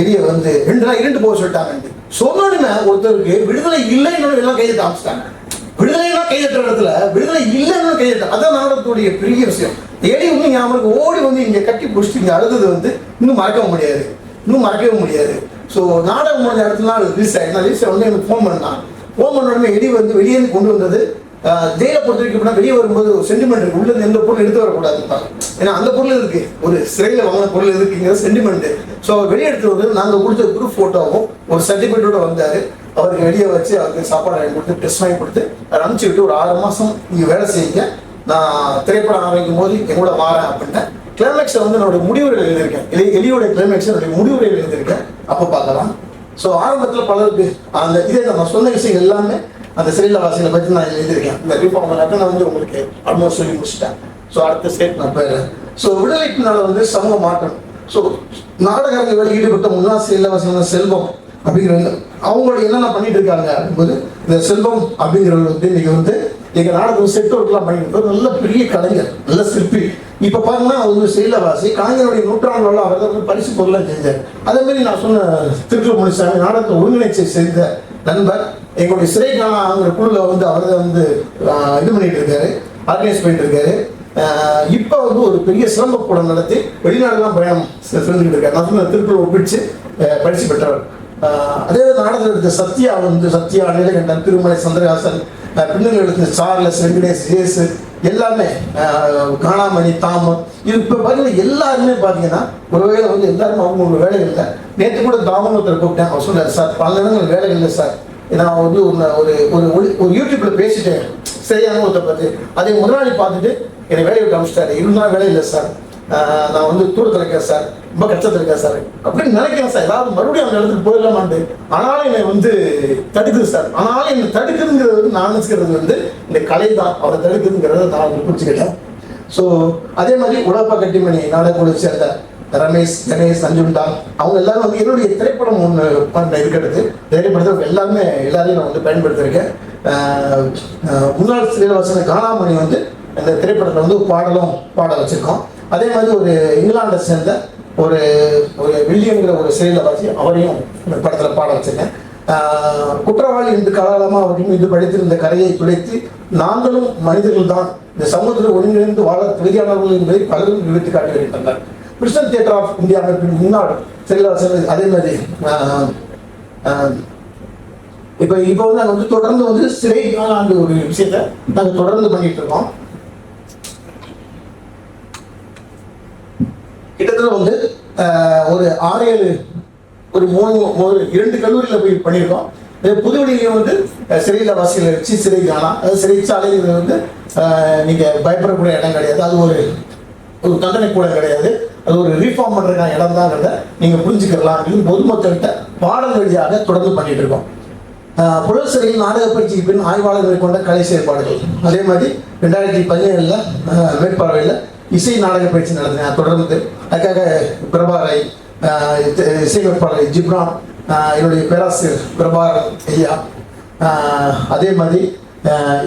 எலியை வந்து ரெண்டு நாள் இரண்டு போக சொல்லிட்டாங்க சொன்னோன்னு ஒருத்தருக்கு விடுதலை இல்லைன்னு எல்லாம் கையை தாமிச்சிட்டாங்க விடுதலைனா கையெழுத்துற இடத்துல விடுதலை இல்லைன்னு கையெழுத்து அதான் நாடகத்துடைய பெரிய விஷயம். எலி வந்து ஞாபகம் ஓடி வந்து இங்க கட்டி பிடிச்சிட்டு இங்க அழுதது வந்து இன்னும் மறக்க முடியாது. இன்னும் மறக்கவே முடியாது. ஸோ நாடகம் முடிஞ்ச இடத்துல ரிலீஸ் ஆகிடுச்சு ரிலீஸ் வந்து எனக்கு ஃபோன் பண்ணான் ஃபோன் பண்ண உடனே எடி வந்து வெளியே இருந்து கொண்டு வந்தது. ஜெயிலை பொறுத்த வரைக்கும் எப்படின்னா வெளியே வரும்போது ஒரு சென்டிமெண்ட் இருக்கு. உள்ள இருந்து எந்த பொருள் எடுத்து வரக்கூடாது. ஏன்னா அந்த பொருள் இருக்கு. ஒரு சிறையில் வாங்கின பொருள் இருக்குங்கிற சென்டிமெண்ட் ஸோ வெளியே எடுத்து வந்து நாங்கள் கொடுத்த குரூப் ஃபோட்டோவும் ஒரு சர்டிஃபிகேட்டோட வந்தாரு. அவருக்கு வெளியே வச்சு அவருக்கு சாப்பாடு வாங்கி கொடுத்து டெஸ்ட் வாங்கி கொடுத்து அதை அனுப்பிச்சு விட்டு ஒரு ஆறு மாசம் நீங்க வேலை செய்யுங்க. நான் திரைப்படம் ஆரம்பிக்கும் போது என் கூட வாரேன் அப்படின்ட்டு கிளைமேக்ஸை வந்து என்னோட முடிவுரை எழுதியிருக்கேன். எலி எலியோட கிளைமேக்ஸ் என்னுடைய முடிவுரை எழுதியிருக்கேன். அப்போ பார்க்கலாம். ஸோ ஆரம்பத்தில் பலருக்கு அந்த இதே நான் சொன்ன விஷயம் எல்லாமே அந்த சிறையில் வாசிகளை பற்றி நான் எழுதியிருக்கேன். இந்த ரிஃபார்ம் நான் வந்து உங்களுக்கு ஆல்மோஸ்ட் சொல்லி முடிச்சிட்டேன். ஸோ அடுத்த ஸ்டேட் நான் போயிடுறேன். ஸோ விடுதலைக்கு பின்னால் வந்து சமூக மாற்றம். ஸோ நாடகங்கள் ஈடுபட்ட முன்னாள் இலவசமான செல்வம் அப்படிங்கிறவங்க அவங்களோட என்னென்ன பண்ணிட்டு இருக்காங்க அப்படிங்கும்போது இந்த செல்வம் அப்படிங்கிறவங்க வந்து இன்னைக்கு வந்து எங்கள் நாடகம் செட் பண்ணிட்டு நல்ல பெரிய கலைஞர் நல்ல சிற்பி. இப்போ பாருங்கன்னா அவர் செயலவாசி கலைஞருடைய நூற்றாண்டுல அவர் தான் வந்து பரிசு பொருளாக செஞ்சார். அதே மாதிரி நான் சொன்ன திருக்குறள் முனிசாமி நாடகத்தை ஒருங்கிணைச்சு செய்த நண்பர் எங்களுடைய சிறை காணாங்கிற குழுல வந்து அவர் தான் வந்து இது பண்ணிட்டு இருக்காரு ஆர்கனைஸ் பண்ணிட்டு இருக்காரு. இப்போ வந்து ஒரு பெரிய சிலம்ப கூடம் நடத்தி வெளிநாடுலாம் பயணம் செஞ்சுக்கிட்டு இருக்காரு. நான் சொன்ன திருக்குறள் ஒப்பிச்சு பரிசு பெற்றவர். அதே நாடகத்தில் எடுத்த சத்யா வந்து சத்யா நீலகண்டன் திருமலை சந்திரஹாசன் ஆஹ், எழுத்து சார்லஸ் வெங்கடேஷ் ஜேசு எல்லாமே காணாமணி தாமம் இது இப்போ பார்த்தீங்கன்னா எல்லாருமே பார்த்தீங்கன்னா ஒரு வேலை வந்து எல்லாருமே அவங்களோட இல்லை. நேற்று கூட தாமன் ஒருத்தர் கூப்பிட்டேன். அவர் சொன்னார் சார் பல இடங்கள் வேலை இல்லை சார். நான் வந்து ஒரு ஒரு ஒரு ஒரு யூடியூப்ல பேசிட்டேன். சரியான ஒருத்தர் பார்த்து அதை முதலாளி பார்த்துட்டு என்னை வேலையை விட்டு அமிச்சிட்டாரு இருந்தாலும் வேலை இல்லை சார். நான் வந்து தூரத்தில் இருக்கேன் சார் ரொம்ப கஷ்டத்தில் இருக்கேன் சார் அப்படின்னு நினைக்கிறேன் சார் ஏதாவது மறுபடியும் அந்த இடத்துக்கு போயிடலாமான்ட்டு. ஆனாலும் என்னை வந்து தடுக்குது சார் ஆனாலும் என்னை தடுக்குதுங்கிறது வந்து நான் நினச்சிக்கிறது வந்து இந்த கலை தான். அவரை தடுக்குதுங்கிறத நான் வந்து புரிஞ்சுக்கிட்டேன். ஸோ அதே மாதிரி உடப்பா கட்டிமணி நாடகக்குழு சேர்ந்த ரமேஷ் கணேஷ் அஞ்சுண்டா அவங்க எல்லாரும் வந்து என்னுடைய திரைப்படம் ஒன்று பண்ண இருக்கிறது. திரைப்படத்தில் எல்லாருமே எல்லாரையும் நான் வந்து பயன்படுத்தியிருக்கேன். முன்னாள் ஸ்ரீனிவாசன் காணாமணி வந்து அந்த திரைப்படத்தில் வந்து பாடலும் பாட வச்சுருக்கோம். அதே மாதிரி ஒரு இங்கிலாண்டை சேர்ந்த ஒரு ஒரு வில்லியம்ங்கிற ஒரு சிறையிலவாசி அவரையும் படத்தில் பாட வச்சுருக்கேன். குற்றவாளி என்று காலகாலமாக அவரையும் இது படித்திருந்த கரையை துடைத்து நாங்களும் மனிதர்கள் தான் இந்த சமூகத்தில் ஒருங்கிணைந்து வாழ தகுதியானவர்கள் என்பதை பலரும் விவரித்து காட்டி வருகின்றனர். கிறிஸ்டன் தியேட்டர் ஆஃப் இந்தியா அமைப்பின் முன்னாள் சிறையில் அதே மாதிரி இப்போ இப்போ வந்து நாங்கள் வந்து தொடர்ந்து வந்து சிறை ஆண்டு ஒரு விஷயத்தை நாங்கள் தொடர்ந்து பண்ணிட்டு இருக்கோம். கிட்டத்தட்ட வந்து ஒரு ஆறு ஏழு ஒரு மூணு ஒரு இரண்டு கல்லூரியில் போய் பண்ணியிருக்கோம். இது புதுவெளியிலையும் வந்து சிறையில் சிறையில வாசிகளை வச்சு சிறை காணலாம் அதாவது சிறைச்சாலைங்கிறது வந்து நீங்கள் பயப்படக்கூடிய இடம் கிடையாது. அது ஒரு ஒரு தண்டனை கூட கிடையாது. அது ஒரு ரீஃபார்ம் பண்ணுறதுக்கான இடம் தான் நீங்கள் புரிஞ்சுக்கலாம் அப்படின்னு பொதுமக்கள்கிட்ட பாடல் வழியாக தொடர்ந்து பண்ணிட்டு இருக்கோம். புழல் சிறையில் நாடக பயிற்சிக்கு பின் ஆய்வாளர்கள் கொண்ட கலை செயற்பாடுகள். அதே மாதிரி ரெண்டாயிரத்தி பதினேழில் மேற்பார்வையில் இசை நாடக பயிற்சி நடந்தேன் தொடர்ந்து அதுக்காக பிரபாரை ஆஹ் இசையமைப்பாளர் ஜிப்ரான் என்னுடைய பேராசிரியர் பிரபார் ஐயா அதே மாதிரி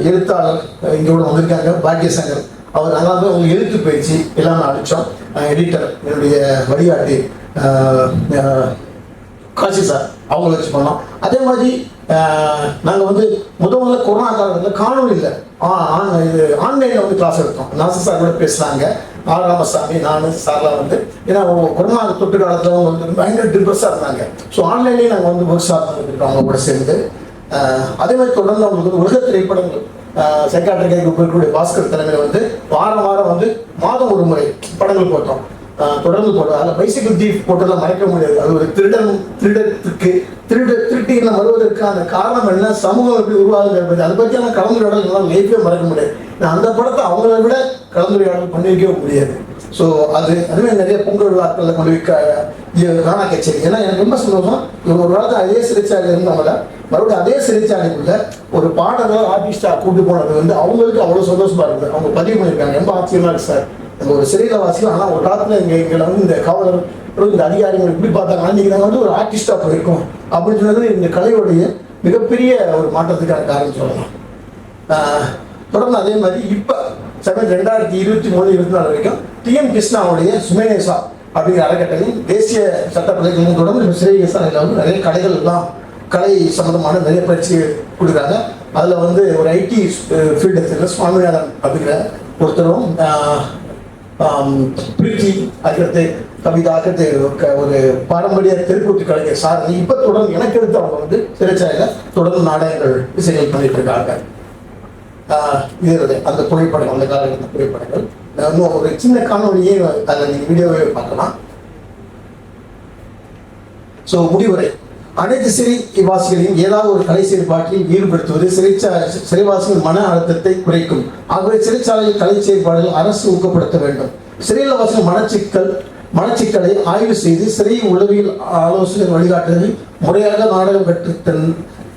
எழுத்தாளர் இங்கோட வந்திருக்காங்க பாக்கியசங்கர் அவர் அதாவது அவங்க எழுத்து பயிற்சி எல்லாமே அடித்தோம் எடிட்டர் என்னுடைய வழிகாட்டி காசி சார் அவங்கள வச்சு பண்ணோம். அதே மாதிரி நாங்கள் வந்து முத முதல்ல கொரோனா காலத்தில் காணொலியில் இது ஆன்லைனில் வந்து கிளாஸ் எடுத்தோம். நாசர் சார் கூட பேசுனாங்க. ஆர் ராமசாமி நான் சார்லாம் வந்து. ஏன்னா கொரோனா தொற்று காலத்தில் அவங்க வந்து பயங்கர டிப்ரெஸ்ஸாக இருந்தாங்க. ஸோ ஆன்லைன்லேயே நாங்கள் வந்து ஒர்க் ஷாப் வந்துருக்கோம் அவங்க கூட சேர்ந்து. அதே மாதிரி தொடர்ந்து அவங்களுக்கு வந்து உலக திரைப்படங்கள் சைக்காட்ரிக் இருக்கக்கூடிய பாஸ்கர் தலைமையில் வந்து வாரம் வாரம் வந்து மாதம் ஒரு முறை படங்கள் போட்டோம். தொடர்ந்து போடுறது அதில் பைசிக்கிள் தீப் போட்டெல்லாம் மறைக்க முடியாது. அது ஒரு திருடன் திருடத்துக்கு திருட திருட்டு என்ன வருவதற்கான காரணம் என்ன? சமூகம் எப்படி உருவாகுது அதை பற்றியான கலந்துரையாடல் எல்லாம் லைஃபே மறக்க முடியாது. நான் அந்த படத்தை அவங்கள விட கலந்துரையாடல் பண்ணிருக்கவே முடியாது. ஸோ அது அதுவே நிறைய பொங்கல் விழாக்களில் கொண்டு வைக்க காணா கச்சேரி. ஏன்னா எனக்கு ரொம்ப சந்தோஷம். இவங்க ஒரு காலத்தில் அதே சிறைச்சாலை இருந்தவங்கள மறுபடியும் அதே சிறைச்சாலைக்குள்ள ஒரு பாடகர் ஆர்டிஸ்டாக கூட்டு போனது வந்து அவங்களுக்கு அவ்வளோ சந்தோஷமா இருக்குது அவங்க பதிவு பண்ணியிருக்காங்க. ரொம்ப ஆச்சரியமா இருக்கு சார் நம்ம ஒரு சிறையில வாசிக்கும் ஆனால் ஒரு காலத்தில் எங்கள் எங்களை வந்து இந்த காவலர் இந்த அதிகாரிகள் எப்படி பார்த்தாங்க. நீங்கள் நாங்கள் வந்து ஒரு ஆர்டிஸ்டாக போயிருக்கோம். அப்படின்னு சொன்னது இந்த கலையுடைய மிகப்பெரிய ஒரு மாற்றத்துக்கான காரணம் சொல்லலாம். தொடர்ந்து அதே மாதிரி இப்போ செவன் ரெண்டாயிரத்தி இருபத்தி மூணு இருபத்தி நாலு வரைக்கும் டிஎம் கிருஷ்ணாவுடைய சுமேனேசா அப்படிங்கிற அறக்கட்டளையும் தேசிய சட்டப்பள்ளிகளும் தொடர்ந்து இந்த சிறை வந்து நிறைய கடைகள் எல்லாம் கலை சம்பந்தமான நிறைய பயிற்சி கொடுக்குறாங்க. அதில் வந்து ஒரு ஐடி ஃபீல்டு சுவாமிநாதன் அப்படிங்கிற ஒருத்தரும் பிரீத்தி அதுக்கடுத்து கவிதா அடுத்து க- ஒரு பாரம்பரிய தெருக்கூத்து கலைஞர். சார் இப்போ தொடர்ந்து எனக்கு எடுத்து அவங்க வந்து சிறைச்சாலையில் தொடர்ந்து நாடகங்கள் இசைகள் பண்ணிட்டு இருக்காங்க. ஆஹ் இது அந்த புகைப்படம் அந்த காலகட்ட புகைப்படங்கள். இன்னும் ஒரு சின்ன காணொலியே அதில் நீங்கள் வீடியோவே பார்க்கலாம். ஸோ முடிவுரை. அனைத்து சிறைவாசிகளையும் ஏதாவது ஒரு கலை செயற்பாட்டில் ஈடுபடுத்துவது சிறைச்சா சிறைவாசிகள் மன அழுத்தத்தை குறைக்கும். ஆகவே சிறைச்சாலையில் கலை செயற்பாடுகள் அரசு ஊக்கப்படுத்த வேண்டும். சிறையில் வாசிகள் மனச்சிக்கல் மனச்சிக்கலை ஆய்வு செய்து சிறை உளவியல் ஆலோசனை வழிகாட்டுதலில் முறையாக நாடகம் கற்றுத்தன்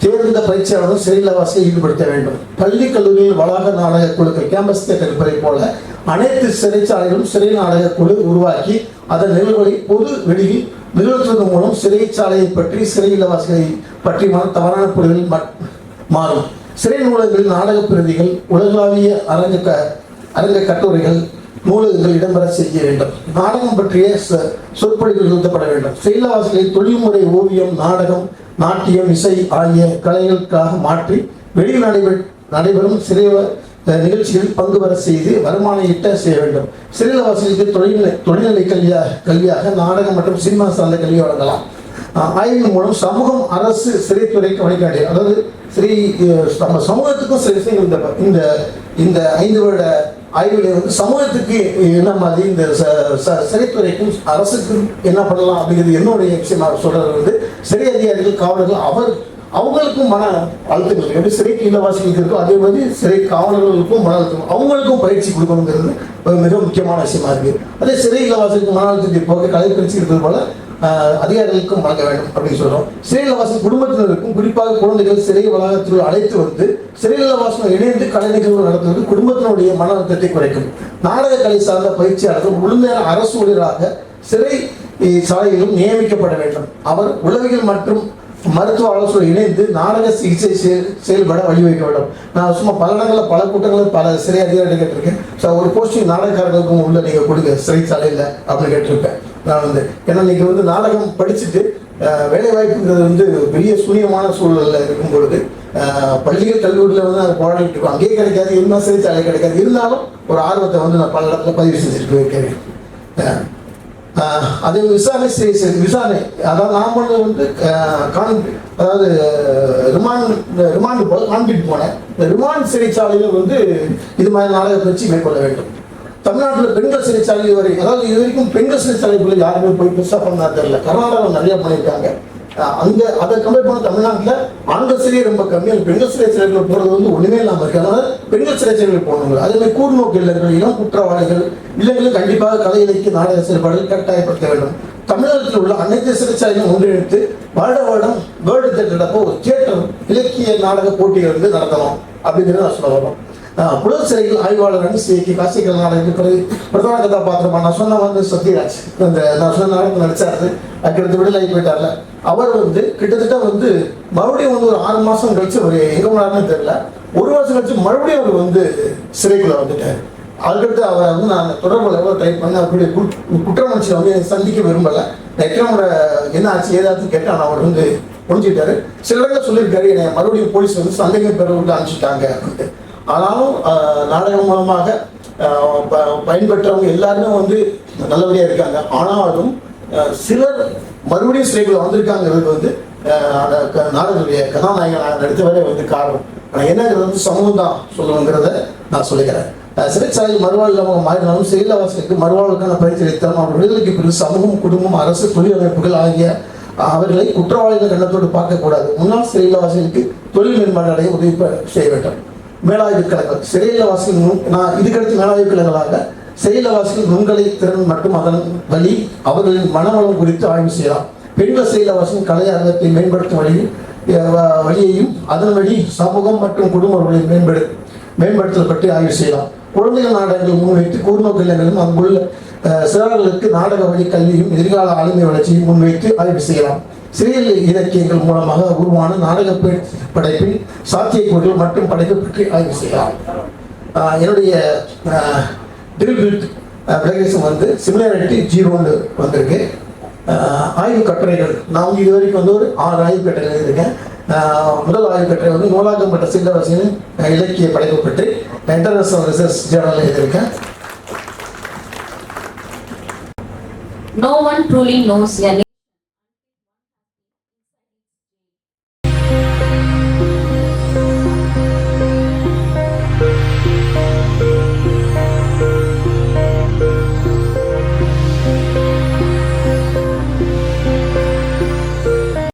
தேர்ந்த பயிற்சியாளரும் சிறையிலவாசியை ஈடுபடுத்த வேண்டும். பள்ளி கல்லூரியில் வளாக நாடக குழுக்கள் கேம்பஸ் தேட்டர் இருப்பதை போல அனைத்து சிறைச்சாலைகளும் சிறை நாடக குழு உருவாக்கி அதன் நிகழ்வுகளை பொது வெளியில் நிகழ்த்துவதன் மூலம் சிறைச்சாலையை பற்றி சிறையிலவாசிகளை பற்றி மன தவறான புரிதல் மாறும். சிறை நூலகங்களில் நாடக பிரதிகள் உலகளாவிய அரங்க க- அரங்க கட்டுரைகள் நூலகங்கள் இடம்பெற செய்ய வேண்டும். நாடகம் பற்றிய ச- சொற்பொழிவுகள் நிறுத்தப்பட வேண்டும். செயலவாசிகளை தொழில்முறை ஓவியம் நாடகம் நாட்டியம் இசை ஆகிய கலைகளுக்காக மாற்றி வெளியில் நடைபெற நடைபெறும் சிறை நிகழ்ச்சிகளில் பங்கு பெற செய்து வருமானம் ஈட்ட செய்ய வேண்டும். சிறைவாசிகளுக்கு தொழில்நிலை தொழில்நிலை கல்வியாக கல்வியாக நாடகம் மற்றும் சினிமா சார்ந்த கல்வி வழங்கலாம். ஆய்வின் மூலம் சமூகம் அரசு சிறைத்துறைக்கு வழிகாட்டி அதாவது சிறை நம்ம சமூகத்துக்கும் சில விஷயங்கள் இந்த இந்த இந்த ஐந்து வருட ஆய்வுல வந்து சமூகத்துக்கு என்ன மாதிரி இந்த ச- ச- சிறைத்துறைக்கும் அரசுக்கும் என்ன பண்ணலாம் அப்படிங்கிறது என்னுடைய விஷயம் நான் சொல்றது வந்து சிறை அதிகாரிகள் காவலர்கள் அவர் அவங்களுக்கும் மன அழுத்தங்கள். எப்படி சிறைக்கு இல்லவாசிகளுக்கு இருக்கோ அதே மாதிரி சிறை காவலர்களுக்கும் மன அழுத்தம் அவங்களுக்கும் பயிற்சி கொடுக்கணுங்கிறது மிக முக்கியமான விஷயமா இருக்கு. அதே சிறை இல்லவாசிகளுக்கு மன அழுத்தத்தை போக கலை பயிற்சி இருக்கிறது போல அதிகாரிகளுக்கும் வழங்க வேண்டும் அப்படின்னு சொல்றோம். சிறையிலவாசி குடும்பத்தினருக்கும் குறிப்பாக குழந்தைகள் சிறை வளாகத்தில் அழைத்து வந்து சிறையிலவாசம் இணைந்து கலை நிகழ்வு நடத்துவது குடும்பத்தினுடைய மன அழுத்தத்தை குறைக்கும். நாடக கலை சார்ந்த பயிற்சியாளர்கள் முழுநேர அரசு ஊழியராக சிறை சாலையிலும் நியமிக்கப்பட வேண்டும். அவர் உளவியல் மற்றும் மருத்துவ ஆலோசனை இணைந்து நாடக சிகிச்சை செயல்பட வழிவகுக்க வேண்டும். நான் சும்மா பல இடங்களில் பல கூட்டங்களில் பல சிறை அதிகாரிகள் கேட்டிருக்கேன். ஸோ ஒரு போஸ்டிங் நாடகக்காரர்களுக்கும் உள்ள நீங்கள் கொடுங்க சிறைச்சாலையில் அப்படின்னு கேட்டிருப்பேன் நான் வந்து. ஏன்னா நீங்கள் வந்து நாடகம் படிச்சுட்டு வேலை வாய்ப்புங்கிறது வந்து பெரிய சூரியமான சூழலில் இருக்கும் பொழுது பள்ளிகள் கல்லூரியில் வந்து அதை போராடிட்டு இருக்கோம். அங்கேயே கிடைக்காது இருந்தால் சிறைச்சாலை கிடைக்காது. இருந்தாலும் ஒரு ஆர்வத்தை வந்து நான் பல இடத்துல பதிவு செஞ்சுட்டு போயிருக்கேன். அது விசாரணை செய்~ விசாரணை. அதாவது நான் பண்ணது வந்து ஆஹ் அதாவது ரிமாண்ட் ரிமாண்டு போல கான்பிட் போனேன். இந்த ரிமாண்ட் சிறைச்சாலையில் வந்து இது மாதிரி நாடக வச்சு மேற்கொள்ள வேண்டும். தமிழ்நாட்டில் பெண்கள் சிறைச்சாலை வரை அதாவது இது வரைக்கும் பெண்கள் சிறைச்சாலைக்குள்ள யாருமே போய் பெருசாக பண்ணா தெரியல. கர்நாடகாவில் நிறைய பண்ணியிருக்காங்க. அங்க அதை கம்பேர் பண்ண தமிழ்நாட்டில் ஆண்கள் ரொம்ப கம்மி அது பெண்கள் சிறை சிறைகள் போறது வந்து ஒண்ணுமே இல்லாம இருக்கு. அதனால பெண்கள் சிறை சிறைகள் போகணும் அதே மாதிரி கூர்நோக்கு இல்லங்கள் இளம் குற்றவாளிகள் இல்லங்களில் கண்டிப்பாக கலை இலக்கிய நாடக செயல்பாடுகள் கட்டாயப்படுத்த வேண்டும். தமிழகத்தில் உள்ள அனைத்து சிறைச்சாலையும் ஒன்றிணைத்து வருட வருடம் வேர்ல்டு தேட்டர் ஒரு தியேட்டர் இலக்கிய நாடக போட்டிகள் வந்து நடத்தணும். அப்படிங்கிறத நான் சொல்ல வரோம் புலர் சிறையில் ஆய்வாளர் அனுசிக்கு காசிக்கல் நாடகத்துக்கு பிறகு பிரதான கதாபாத்திரமா நான் சொன்ன வந்து சத்யராஜ். அந்த நான் சொன்ன நாடகம் நடிச்சாரு. அதுக்கடுத்து விடுதலை போயிட்டார்ல. அவர் வந்து கிட்டத்தட்ட வந்து மறுபடியும் வந்து ஒரு ஆறு மாதம் கழிச்சு அவர் எங்க போனாருன்னு தெரியல. ஒரு வருஷம் கழிச்சு மறுபடியும் அவர் வந்து சிறைக்குள்ள வந்துட்டார். அதுக்கடுத்து அவரை வந்து நான் தொடர்புல எவ்வளோ ட்ரை பண்ணி அவருடைய குட்- வந்து சந்திக்க விரும்பல. எக்ரமோட என்ன ஆச்சு ஏதாச்சும் கேட்டால் அவர் வந்து ஒழிஞ்சிட்டாரு சில இடங்கள் சொல்லியிருக்காரு என்னை மறுபடியும் போலீஸ் வந்து சந்தேகம் பெற விட்டு அனுப்பிச்சிட்டாங்க அப்படின்ட்டு. ஆனாலும் நாடகம் மூலமாக ப- பயன்பெற்றவங்க எல்லாருமே வந்து நல்லபடியாக இருக்காங்க. ஆனாலும் சிலர் மறுபடியும் சிறைக்குள்ள வந்திருக்காங்கிறது வந்து அந்த க- நாடகத்துடைய கதாநாயகனாக நடித்தவரே வந்து காரணம். ஆனால் என்னங்கிறது வந்து சமூகம் தான் சொல்லணுங்கிறத நான் சொல்லிக்கிறேன். சிறைச்சாலை சிறைச்சாலையில் மறுவாழ்வு அவங்க மாறினாலும் செயலவாசிகளுக்கு மறுவாழ்வுக்கான பயிற்சி அளித்தாலும் அவர் விடுதலைக்கு பிறகு சமூகம் குடும்பம் அரசு தொழில் அமைப்புகள் ஆகிய அவர்களை குற்றவாளிகள் கண்ணத்தோடு பார்க்கக்கூடாது. முன்னாள் சிறையிலவாசிகளுக்கு தொழில் மேம்பாடு அடைய உதவி செய்ய வேண்டும். மேலாய்வு கழகங்கள் சிறையிலவாசிகள் நுண்- நான் இதுக்கடுத்து மேலாய்வு கழகங்களாக செயலவாசிகள் நுண்கலை திறன் மற்றும் அதன் வழி அவர்களின் மனநலம் குறித்து ஆய்வு செய்யலாம். பெண்கள் செயலவாசியின் கலை அரங்கத்தை மேம்படுத்தும் வழியில் வ- வழியையும் அதன் வழி சமூகம் மற்றும் குடும்ப உறவுகளை மேம்படு மேம்படுத்துதல் பற்றி ஆய்வு செய்யலாம். குழந்தைகள் நாடகங்கள் முன்வைத்து கூர்நோக்கு இல்லங்களும் அங்குள்ள சிறார்களுக்கு நாடக வழி கல்வியும் எதிர்கால ஆளுமை வளர்ச்சியும் முன்வைத்து ஆய்வு செய்யலாம். சிறியல் இலக்கியங்கள் மூலமாக உருவான நாடக படைப்பின் சாத்தியக்கூறுகள் மற்றும் படைப்பு பற்றி ஆய்வு செய்யலாம். என்னுடைய ட்ரில் பிரகேசம் வந்து சிமிலாரிட்டி ஜீரோன்னு வந்திருக்கு. ஆய்வு கட்டுரைகள் நான் இது வரைக்கும் வந்து ஒரு ஆறு ஆய்வு கட்டுரை எழுதியிருக்கேன். முதல் ஆய்வு கட்டுரை வந்து நூலாக்கப்பட்ட சில்லவசியின் இலக்கிய படைப்பு பற்றி இன்டர்நேஷனல் ரிசர்ச் ஜேர்னல் எழுதியிருக்கேன். No one truly knows a